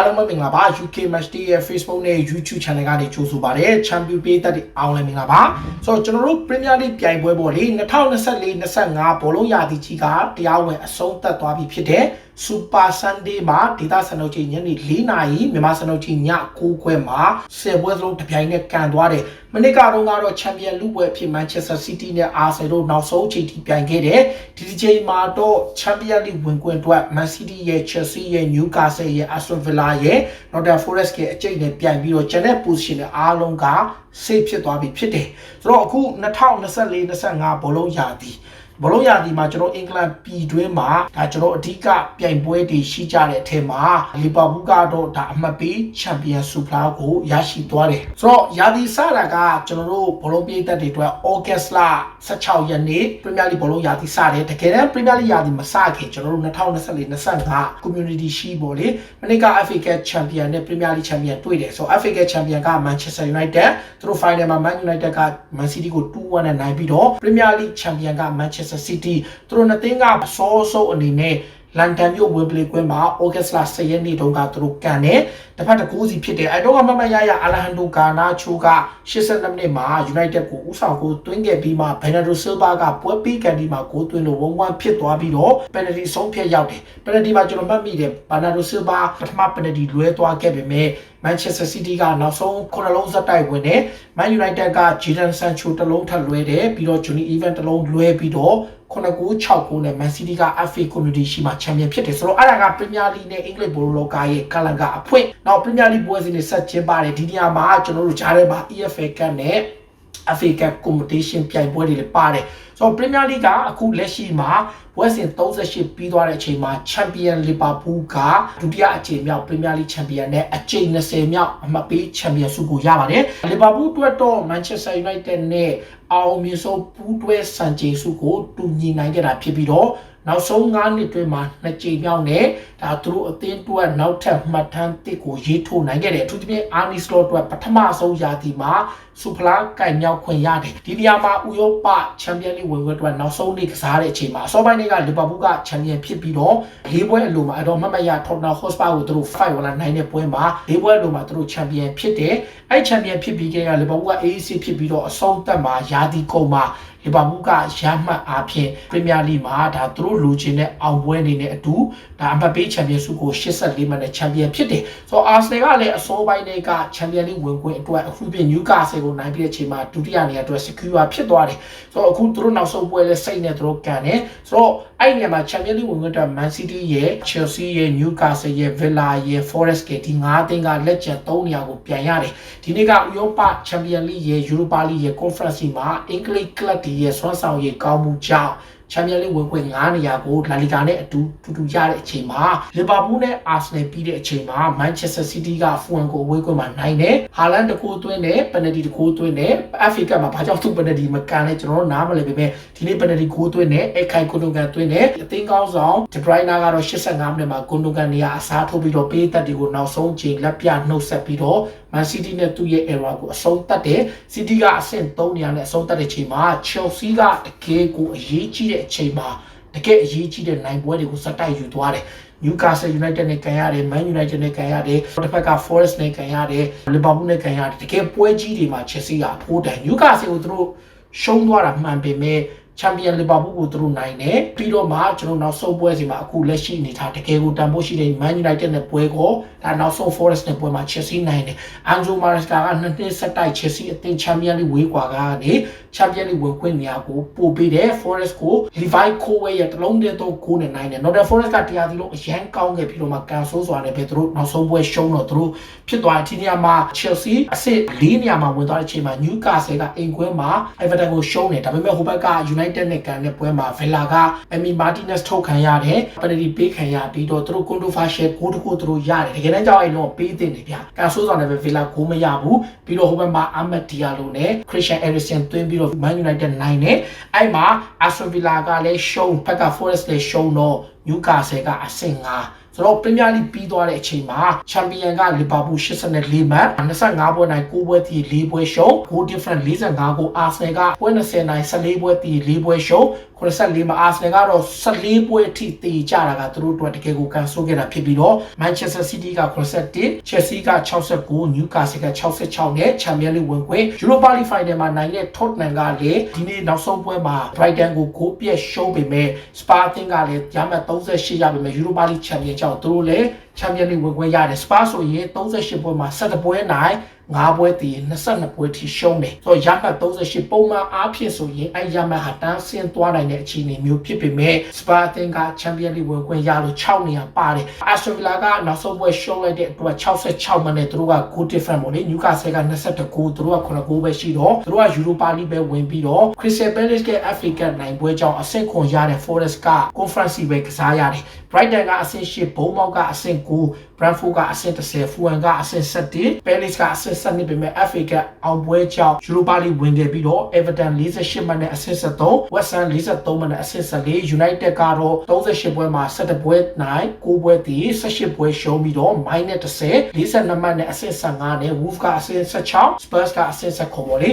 အားလုံးပဲမင်္ဂလာပါ UK Match Day ရဲ့ Facebook နဲ့ YouTube Channel ကနေကြိုဆိုပါရစေ Champion ပေးသက်တဲ့အားလုံးလည်းမင်္ဂလာပါဆိုတော့ကျွန်တော်တို့ Premier League ပြိုင်ပွဲပေါ်လေ2024-25ဘောလုံးရာသီကြီးကတရားဝင်အဆုံးသတ်သွားပြီဖြစ်တဲ့ Super Sunday မှာဒေသစံတော်ချိန်ညနေ4နာရီမြန်မာစံတော်ချိန်ည9ခွဲမှာ10ပွဲစလုံးတစ်ပြိုင်နက်ကန်သွားတယ်မနစ်ကတော့ကတော့ Champion League ပွဲအဖြစ် Manchester City နဲ့ Arsenal တို့နောက်ဆုံးအချိန်ထိပြိုင်ခဲ့တယ်ဒီဒီချိန်မှာတော့ Champion League ဝင်ခွင့်အတွက် Man City ရဲ့ Chelsea ရဲ့ Newcastle ရဲ့ Aston Villa ရဲ့ Nottingham Forest ရဲ့အကျိတ်နဲ့ပြိုင်ပြီးတော့ Janet position နဲ့အားလုံးက safe ဖြစ်သွားပြီဖြစ်တယ်ဆိုတော့အခု2024-25ဘောလုံးရာသီ ဘလုံးရာဒီမှာကျွန်တော်အင်္ဂလန်ပြည်တွင်းမှာဒါကျွန်တော်အဓိကပြိုင်ပွဲတွေရှိကြတဲ့အထက်မှာလီဗာပူးကတော့ဒါအမှတ်ပေးချန်ပီယံဆူဖလာကိုရရှိသွားတယ်ဆိုတော့ရာဒီစတာကကျွန်တော်တို့ဘလုံးပြည်သက်တွေအတွက်ဩဂတ်စ်လ16ရက်နေ့ပရီးမီးယားလိဘလုံးရာဒီစတယ်တကယ်တမ်းပရီးမီးယားလိရာဒီမစခင်ကျွန်တော်တို့2024-25 community shield ပေါ့လေမနေ့က FA Cup champion နဲ့ Premier League champion တွေ့တယ်ဆိုတော့ FA Cup champion က Manchester United သူတို့ final မှာ Man United က Man City ကို2-1နဲ့နိုင်ပြီးတော့ Premier League champion က Manchester City သူတို့နှစ်သင်းကအစောဆုံးအနေနဲ့လန်ဒန်မြို့ဝင်ပလီကွင်းမှာဩဂတ်စ်လ10ရက်နေ့တုန်းကသူတို့ကန်တယ်တစ်ဖက်တစ်ကူစီဖြစ်တယ်အဲတော့ကမမရရအာလဟန်ဒိုကာနာချိုက82မိနစ်မှာ United ကိုဥဆောင်ကိုတွင်းခဲ့ပြီးမှဘယ်နာဒိုဆီလ်ဗာကပွဲပြီးကန်ဒီမှာကိုတွင်းလို့ဝုံဝမ်းဖြစ်သွားပြီးတော့ပယ်နတီဆုံးဖြတ်ရောက်တယ်ပယ်နတီမှာကျွန်တော်မှတ်မိတယ်ဘာနာဒိုဆီလ်ဗာပထမပယ်နတီလွဲသွားခဲ့ပေမဲ့ Manchester City ကနောက်ဆုံးခုနှလုံးဇက်တိုက်ဝင်တယ် Man United က Jadon Sancho တစ်လုံးထပ်လွဲတယ်ပြီးတော့ Johnny Evans တစ်လုံးလွဲပြီးတော့9 9 6 9နဲ့ Man City က FA Community ရှိမှချန်ပီယံဖြစ်တယ်ဆိုတော့အဲ့ဒါက Premier League နဲ့ English ဘောလုံးကားရဲ့ကလန်ကအဖွင့်နောက် Premier League ပွဲစဉ်တွေဆက်ကျင်းပါတယ်ဒီနေရာမှာကျွန်တော်တို့ဂျားထဲမှာ EFL Cup နဲ့ FA Cup Competition ပြိုင်ပွဲတွေလည်းပါတယ်ဆိုတော့ Premier League ကအခုလက်ရှိမှာပွဲစဉ်38ပြီးသွားတဲ့အချိန်မှာ Champion Liverpool ကဒုတိယအကြိမ်မြောက် Premier League Champion နဲ့အကြိမ်20မြောက်အမှတ်ပေး Champion ဆုကိုရပါတယ်။ Liverpool အတွက်တော့ Manchester United နဲ့အောင်မြင်ဆုံးပူးတွဲစံချိန်ဆုကိုတူညီနိုင်ခဲ့တာဖြစ်ပြီးတော့ နောက်ဆုံး9နှစ်တွင်မှာနှစ်ကြိမ်မြောက်နဲ့ဒါသူတို့အသင်းတွက်နောက်ထပ်မှတ်တမ်းတစ်ကိုရေးထိုးနိုင်ခဲ့တယ်အထူးသဖြင့်အာနီစလော့အတွက်ပထမဆုံးရာသီမှာစူဖလာကင်မြောက်ခွင့်ရတယ်ဒီနေရာမှာဥရောပချန်ပီယံလိဝင်ခွင့်အတွက်နောက်ဆုံးနေ့ကစားတဲ့အချိန်မှာအစောပိုင်းတွေကလီဗာပူးကချန်ပီယံဖြစ်ပြီးတော့၄ပွဲအလိုမှာအတော့မမရထော်နာဟော့စပါကိုသူတို့5ဝလာနိုင်တဲ့ပွဲမှာ၄ပွဲအလိုမှာသူတို့ချန်ပီယံဖြစ်တယ်အဲ့ချန်ပီယံဖြစ်ပြီးကြတဲ့လီဗာပူးက AAC ဖြစ်ပြီးတော့အဆုံးသတ်မှာရာသီကုန်မှာလီဗာပူးကရမှတ်အားဖြင့်ပရီးမီးယားလိမှာဒါသူတို့လိုချင်တဲ့အောင်ပွဲအနေနဲ့အတူဒါအမှတ်ပေးချန်ပီယံဆုကို84မှတ်နဲ့ချန်ပီယံဖြစ်တယ်ဆိုတော့အာဆနယ်ကလည်းအစောပိုင်းတွေကချန်ပီယံလိဝင်ခွင့်အတွက်အခုပြင်နျူကာဆယ်ကိုနိုင်ပြီးတဲ့အချိန်မှာဒုတိယနေရာအတွက် secure ဖြစ်သွားတယ်ဆိုတော့အခုသူတို့နောက်ဆုံးပွဲလဲစိတ်နဲ့သူတို့ကန်တယ်ဆိုတော့ အဲ့ဒီနေရာမှာချန်ပီယံလိဝင်ခွင့်အတွက် Man City ရဲ့ Chelsea ရဲ့ Newcastle ရဲ့ Villa ရဲ့ Forest ကဒီ၅သင်းကလက်ကျန်၃နေရာကိုပြန်ရတယ်ဒီနေ့ကဥရောပချန်ပီယံလိရဲ့ Europa League ရဲ့ Conference မှာအင်္ဂလိပ်ကလပ်တွေရဲ့ဆွမ်းဆောင်ရည်ကောင်းမှုကြောင့် ချန်ပီယံလိဝင်ခွင့်9နေရာကိုလာလီဂါနဲ့အတူတူတူရတဲ့အချိန်မှာလီဗာပူးနဲ့အာဆနယ်ပြီးတဲ့အချိန်မှာမန်ချက်စတာစီးတီးကဖူအန်ကိုဝေးခွင့်မှာနိုင်တယ်ဟာလန်တကိုးသွင်းတယ်ပယ်နတီတကိုးသွင်းတယ်အဖရိကမှာဘာကြောင့်သူ့ပယ်နတီမကန်လဲကျွန်တော်တို့နားမလည်ပေမဲ့ဒီနေ့ပယ်နတီကိုးသွင်းတယ်အခိုင်ကွန်ဒိုကန်သွင်းတယ်အသင်းကောင်းဆောင်ဒီဘရိုင်နာကတော့85မိနစ်မှာကွန်ဒိုကန်နေရာအစားထိုးပြီးတော့ပေးသက်တွေကိုနောက်ဆုံးချိန်လက်ပြနှုတ်ဆက်ပြီးတော့ Man City နဲ့သူ့ရဲ့ error ကိုအဆုံးသတ်တယ် City ကအဆင့်3နေရာနဲ့အဆုံးသတ်တဲ့အချိန်မှာ Chelsea ကတကယ်ကိုအရေးကြီးတဲ့အချိန်မှာတကယ်အရေးကြီးတဲ့နိုင်ပွဲတွေကိုစတိုက်ယူသွားတယ် Newcastle United နဲ့ကန်ရတယ် Man United နဲ့ကန်ရတယ်တစ်ဖက်က Forest နဲ့ကန်ရတယ် Liverpool နဲ့ကန်ရတယ်တကယ်ပွဲကြီးတွေမှာ Chelsea ကအဖိုးတန် Newcastle ကိုသူတို့ရှုံးသွားတာမှန်ပေမဲ့ ချန်ပီယံလီဗာပူးကိုသူတို့နိုင်တယ်ပြီးတော့မှကျွန်တော်နောက်ဆုံးပွဲစီမှာအခုလက်ရှိအနေထားတကယ်ကိုတန်ဖိုးရှိတဲ့ Man United နဲ့ပွဲကိုဒါနောက်ဆုံး Forest နဲ့ပွဲမှာ Chelsea နိုင်တယ် Anzo Maresca ကနှစ်နှစ်ဆက်တိုက် Chelsea အသင်းချန်ပီယံလိဝေးကွာကနေချန်ပီယံလိဝင်ခွင့်နေရာကိုပို့ပေးတယ် Forest ကို Levi Colwill ရဲ့တလုံးတည်းတော့ကိုနဲ့နိုင်တယ် Northern Forest ကတရားသီးလို့အရန်ကောင်းခဲ့ပြီးတော့မှကန်ဆိုးစွာနဲ့ပဲသူတို့နောက်ဆုံးပွဲရှုံးတော့သူတို့ဖြစ်သွားတဲ့ဒီနေရာမှာ Chelsea အဆင့်၄နေရာမှာဝင်သွားတဲ့အချိန်မှာ Newcastle ကအိမ်ခွဲမှာ Everton ကိုရှုံးတယ်ဒါပေမဲ့ဟိုဘက်က United နဲ့ကန်တဲ့ပွဲမှာ Villa က Emi Martinez ထုတ်ခံရတယ် penalty ပေးခံရပြီးတော့သူတို့ controversial ဂိုးတစ်ခုသူတို့ရတယ်တကယ်တမ်းကြောင့်အဲ့တော့ပေးတင်တယ်ဗျကန်ဆိုးစွာနဲ့ပဲ Villa ဂိုးမရဘူးပြီးတော့ဟိုဘက်မှာ Ahmed Diallo နဲ့ Christian Eriksen သွင်းပြီးတော့ Man United နိုင်တယ်အဲ့မှာ Aston Villa ကလည်းရှုံးဘက်က Forest လည်းရှုံးတော့ Newcastle ကအဆင့်5 ဆိုဆိုတော့ပရီးမီယာလိပြီးသွားတဲ့အချိန်မှာချန်ပီယံကလီဗာပူး84မှတ်25ပွဲနိုင်9ပွဲတည်4ပွဲရှုံး goal difference 45ကိုအာဆနယ်ကပွဲ20နိုင်14ပွဲတည်4ပွဲရှုံး 84မှာအာဆနယ်ကတော့14ပွဲအထိတည်ကြတာကသူတို့အတွက်တကယ်ကိုကန်ဆိုးခဲ့တာဖြစ်ပြီးတော့ Manchester City က81 Chelsea က69 Newcastle က66နဲ့ Champions League ဝင်ခွင့် Europa League Final မှာနိုင်တဲ့ Tottenham ကလည်းဒီနေ့နောက်ဆုံးပွဲမှာ Brighton ကိုဂိုးပြတ်ရှုံးပေမဲ့ Spa အသင်းကလည်းရမှတ်38ရပေမဲ့ Europa League Champion ကြောင့်သူတို့လည်း Champions League ဝင်ခွင့်ရတယ် Spa ဆိုရင်38ပွဲမှာ17ပွဲနိုင် 9ပွဲတည်22ပွဲထိရှုံးတယ်ဆိုတော့ရမှတ်38ပုံမှန်အားဖြင့်ဆိုရင်အဲရမှတ်ဟာတန်းဆင်းသွားနိုင်တဲ့အခြေအနေမျိုးဖြစ်ပေမဲ့ Spa အသင်းက Champions League ဝင်ခွင့်ရလို့6နေရာပါတယ် Aston Villa ကနောက်ဆုံးပွဲရှုံးလိုက်တဲ့အတွက်66မှတ်နဲ့သူတို့က goal difference ပေါ့လေ Newcastle က22ဂိုးသူတို့က9ဂိုးပဲရှိတော့သူတို့က Europa League ပဲဝင်ပြီးတော့ Crystal Palace က FA Cup နိုင်ပွဲကြောင့်အဆင့်ခွန်ရတဲ့ Forest က Conference ပဲကစားရတယ် Brighton ကအဆင့်8ဘုံမောက်ကအဆင့်9 Brentford ကအဆင့်10 Fulham ကအဆင့်17 Palace ကအဆင့်17ပေမဲ့ FA Cup အောင်ပွဲကြောင့် Europa League ဝင်ခဲ့ပြီးတော့ Everton 48မှတ်နဲ့အဆင့်73 West Ham 43မှတ်နဲ့အဆင့်14 United ကတော့38ပွဲမှာ17ပွဲနိုင်9ပွဲတည်18ပွဲရှုံးပြီးတော့ minus 10 42မှတ်နဲ့အဆင့်15နဲ့ Wolves ကအဆင့်16 Spurs ကအဆင့်19ပေါ့လေ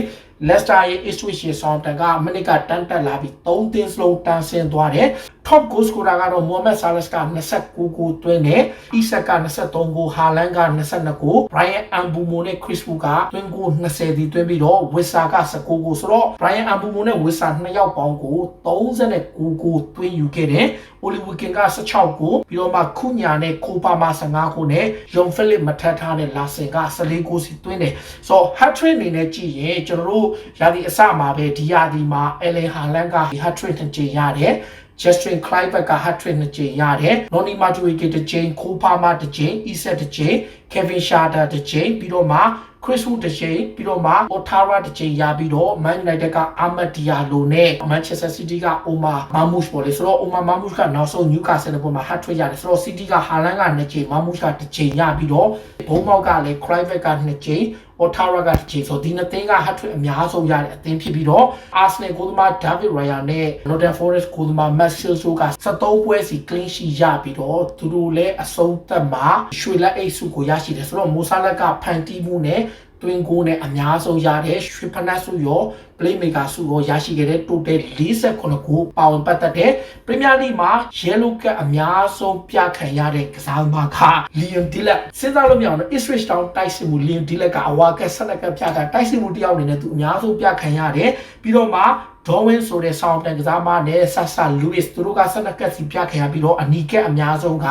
Leicester ရဲ့ Ipswich ရဲ့ Southampton ကမိနစ်ကတန်းတက်လာပြီး3သင်းစလုံးတန်းဆင်းသွားတယ် top goal scorer ကတော့ Mohamed Salah က29ဂိုးသွင်းတယ် Isak က23ဂိုး Haaland က22ဂိုး Brian Mbeumo နဲ့ Chris Wood ကသွင်းဂိုး20ဒီသွင်းပြီးတော့ Wissa က19ဂိုးဆိုတော့ Brian Mbeumo နဲ့ Wissa နှစ်ယောက်ပေါင်းကို39ဂိုးသွင်းယူခဲ့တယ် Oli Weekend က16ဂိုးပြီးတော့မှခုညာနဲ့ Copa မှာ15ဂိုးနဲ့ John Philip မထပ်ထားတဲ့ Larsen က14ဂိုးစီသွင်းတယ်ဆိုတော့ hat trick အနေနဲ့ကြည့်ရင်ကျွန်တော်တို့ရာသီအစမှာပဲဒီရာသီမှာ Erling Haaland က hat trick တစ်ကြိမ်ရတယ် Justin Kluivert က hat-trick နှစ်ကြိမ်ရတယ်။ Noni Madueke တစ်ကြိမ်၊ Kopama တစ်ကြိမ်၊ Isak တစ်ကြိမ်၊ Kevin Schade တစ်ကြိမ်ပြီးတော့မှ Chris Wood တစ်ကြိမ်ပြီးတော့မှ Otara တစ်ကြိမ်ရပြီးတော့ Man United က Ahmad Diallo နဲ့ Manchester City က Omar Mamouche ပေါ့လေဆိုတော့ Omar Mamouche ကနောက်ဆုံး Newcastle နဲ့ပုံမှာ hat-trick ရတယ်ဆိုတော့ City က Haaland ကနှစ်ကြိမ် Mamouche ကတစ်ကြိမ်ရပြီးတော့ဘုံမောက်ကလည်း Kluivert ကနှစ်ကြိ မ် Otara ကတစ်ကြိမ်ဆိုဒီနှစ်သင်းက hat-trick အများဆုံးရတဲ့အသင်းဖြစ်ပြီးတော့ Arsenal ဂိုးသမား David Raya နဲ့ Nottingham Forest ဂိုးသမား Max Silso က73ပွဲစီ clean sheet ရပြီးတော့သူတို့လည်းအဆုံးသက်မှာရွှေလက်အိတ်စုကိုရရှိတယ်ဆိုတော့မိုဆာလက်ကဖန်တီးမှုနဲ့ တွင်ကိုနဲ့အများဆုံးရတဲ့ရွှေဖနက်စုရော playmaker စုရောရရှိခဲ့တဲ့ total 48ဂိုးပါဝင်ပတ်သက်တဲ့ Premier League မှာ yellow card အများဆုံးပြခံရတဲ့ကစားသမားက Liam Dillard စဉ်းစားလို့မရအောင်နော် Ipswich Town တိုက်စစ်မှု Liam Dillard ကအဝါကဆက်လက်ကပြခံတိုက်စစ်မှုတယောက်အနေနဲ့သူအများဆုံးပြခံရတယ်ပြီးတော့မှ Darwin ဆိုတဲ့ sound တန်ကစားမနဲ့ Sasa Lewis သူတို့ကဆက်လက်ကစီပြခံရပြီးတော့အနီးကပ်အများဆုံးက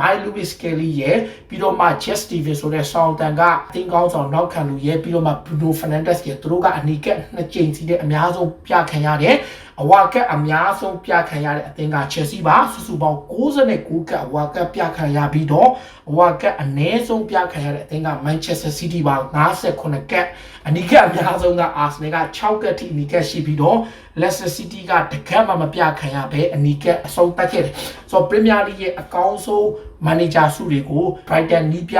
My Lewis Kelly ရဲ့ပြီးတော့မှ Jess Stevens ဆိုတဲ့ sound တန်ကအသင်းကောင်းဆောင်နောက်ခံလူရဲ့ပြီးတော့မှ Bruno Fernandes ရဲ့သူတို့ကအနီးကပ်နှစ်ကြိမ်စီတဲ့အများဆုံးပြခံရတယ်အဝါကက်အများဆုံးပြခံရတဲ့အသင်းက Chelsea ပါစုစုပေါင်း69ကက်အဝါကက်ပြခံရပြီးတော့အဝါကက်အနည်းဆုံးပြခံရတဲ့အသင်းက Manchester City ပါ58ကက်အနီးကပ်အများဆုံးက Arsenal က6ကက်ထိအနီးကပ်ရှိပြီးတော့ Leicester City ကတကက်မှမပြခံရဘဲအနီးကပ်အဆုံးသတ်ခဲ့တယ်ဆိုတော့ Premier League ရဲ့အကောင်းဆုံး manager စုတွေကို Brighton နီးပြ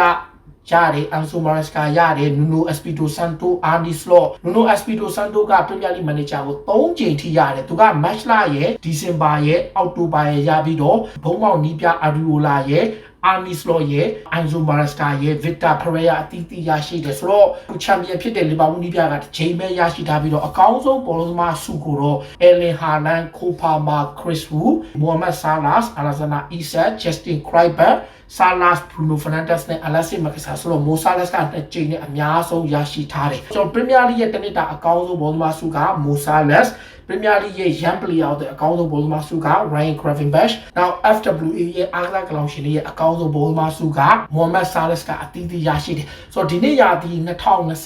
ရတယ်အန်ဆိုမာရစကာရတယ်နူနိုအက်စပီတိုဆန်တိုအာနီစလော့နူနိုအက်စပီတိုဆန်တိုကပရီးမီယာလိမန်နေဂျာကို3ကြိမ်ထိရတယ်သူကမတ်လရဲ့ဒီဇင်ဘာရဲ့အောက်တိုဘာရဲ့ရပြီးတော့ဘုံမောင်နီးပြအာရီယိုလာရဲ့ အာနီစလော့ရဲ့အန်ဇိုမာရစကာရဲ့ဗစ်တာဖရေယာအတီးတီးရရှိတယ်ဆိုတော့သူချန်ပီယံဖြစ်တဲ့လီဗာပူးနီးပြကတစ်ချိန်ပဲရရှိထားပြီးတော့အကောင်းဆုံးဘောလုံးသမားစုကိုတော့အယ်လင်ဟာလန်ကိုဖာမာခရစ်ဝူမိုဟာမက်ဆာလာစ်အလာဇနာအီဆာဂျက်စတင်ခရိုက်ဘာ ဆာလာစ်ဘရူနိုဖာနန်ဒက်စ်နဲ့အလက်ဆီမက်ကစားဆိုတော့မိုဆာလက်စ်ကတစ်ချိန်နဲ့အများဆုံးရရှိထားတယ်ကျွန်တော်ပရီးမီယာလိရဲ့တနစ်တာအကောင်းဆုံးဘောလုံးသမားစုကမိုဆာလက်စ်ပရီးမီယာလိရဲ့ရန်ပလီယာတဲ့အကောင်းဆုံးဘောလုံးသမားစုက Ryan Gravenberch နောက် FWA ရဲ့အားကစားကလောင်ရှင်ရဲ့အကောင်းဆုံးဘောလုံးသမားစုက Mohamed Salah ကအတီးတီးရရှိတယ်ဆိုတော့ဒီနေ့ရာသီ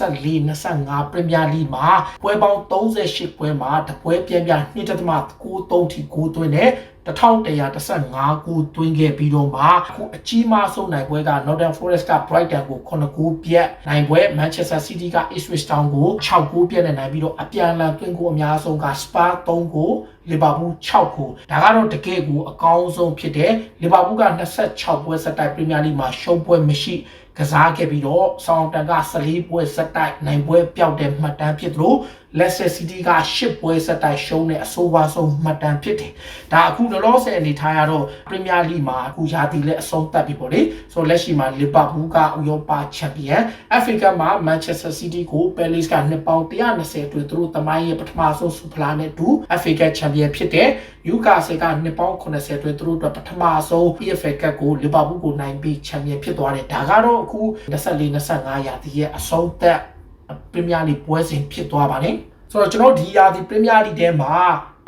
2024-25ပရီးမီယာလိမှာပွဲပေါင်း38ပွဲမှာတပွဲပြင်းပြ2.93ထိကိုသွင်းတယ်1115ကိုတွင်းခဲ့ပြီးတော့မှအခုအကြီးမားဆုံးနိုင်ပွဲက Northern Forest က Brighton ကို9ဂိုးပြတ်နိုင်ပွဲ Manchester City က Ipswich Town ကို6ဂိုးပြတ်နဲ့နိုင်ပြီးတော့အပြန်အလှန်တွင်းဂိုးအများဆုံးက Spa 3ဂိုးလီဗာပူး6ခုဒါကတော့တကယ်ကိုအကောင်းဆုံးဖြစ်တယ်လီဗာပူးက26ပွဲဆက်တိုက်ပရီးမီယာလိမှာရှုံးပွဲမရှိကစားခဲ့ပြီးတော့ဆောင်းတန်က14ပွဲဆက်တိုက်နိုင်ပွဲပျောက်တဲ့မှတ်တမ်းဖြစ်သလို Leicester City က10ပွဲဆက်တိုက်ရှုံးတဲ့အဆိုးဝါးဆုံးမှတ်တမ်းဖြစ်တယ်ဒါအခုလောလောဆယ်အနေထားရတော့ Premier League မှာအခုရာသီလက်အဆုံးသတ်ပြီပေါ့လေဆိုတော့လက်ရှိမှာ Liverpool ကဥရောပချန်ပီယံ FA Cup မှာ Manchester City ကို Palace ကနှစ်ပေါင်း120အတွင်းသူတို့တမိုင်းရဲ့ပထမဆုံးဆူဖလာနဲ့အတူ FA Cup ချန်ပီယံဖြစ်တဲ့ Newcastle ကနှစ်ပေါင်း80အတွင်းသူတို့အတွက်ပထမဆုံး EFL Cup ကို Liverpool ကိုနိုင်ပြီးချန်ပီယံဖြစ်သွားတယ်ဒါကတော့အခု24 25ရာသီရဲ့အဆုံးသတ် Premier League ပွဲစဉ်ဖြစ်သွားပါတယ်ဆိုတော့ကျွန်တော်ဒီရာသီ Premier League ထဲမှာ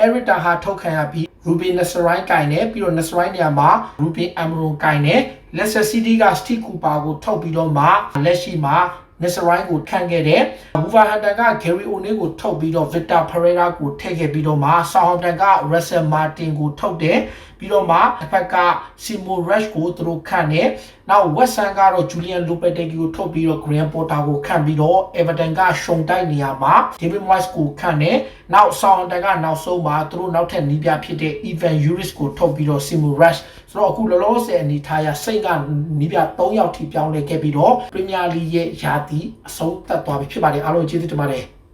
Eric Ten Hag ထုတ်ခံရပြီး Ruben Nesserai ကင်တယ်ပြီးတော့ Nesserai နေရာမှာ Ruben Amorim ကင်တယ် Leicester City က Steve Cooper ကိုထုတ်ပြီးတော့မှလက်ရှိမှာ Nesserai ကိုခံခဲ့တယ် Wolverhampton က Gary O'Neill ကိုထုတ်ပြီးတော့ Victor Pereira ကိုထည့်ခဲ့ပြီးတော့မှ Southampton က Russell Martin ကိုထုတ်တယ် ပြီးတော့မှတစ်ဖက်က Simo Rush ကိုသူတို့ခန့်တယ်နောက် West Ham ကတော့ Julian Lopetegui ကိုထုတ်ပြီးတော့ Graham Potter ကိုခန့်ပြီးတော့ Everton ကရှုံတိုက်နေရာမှာ David Moyes ကိုခန့်တယ်နောက် Southampton ကနောက်ဆုံးမှာသူတို့နောက်ထပ်နီးပြဖြစ်တဲ့ Ivan Yuris ကိုထုတ်ပြီးတော့ Simo Rush ဆိုတော့အခုလောလောဆယ်အနေထားရစိတ်ကနီးပြ3ယောက်ထိပြောင်းလဲခဲ့ပြီးတော့ Premier League ရဲ့ယာတီအဆုံးသတ်သွားပြီဖြစ်ပါတယ်အားလုံးကျေးဇူးတင်ပါတယ်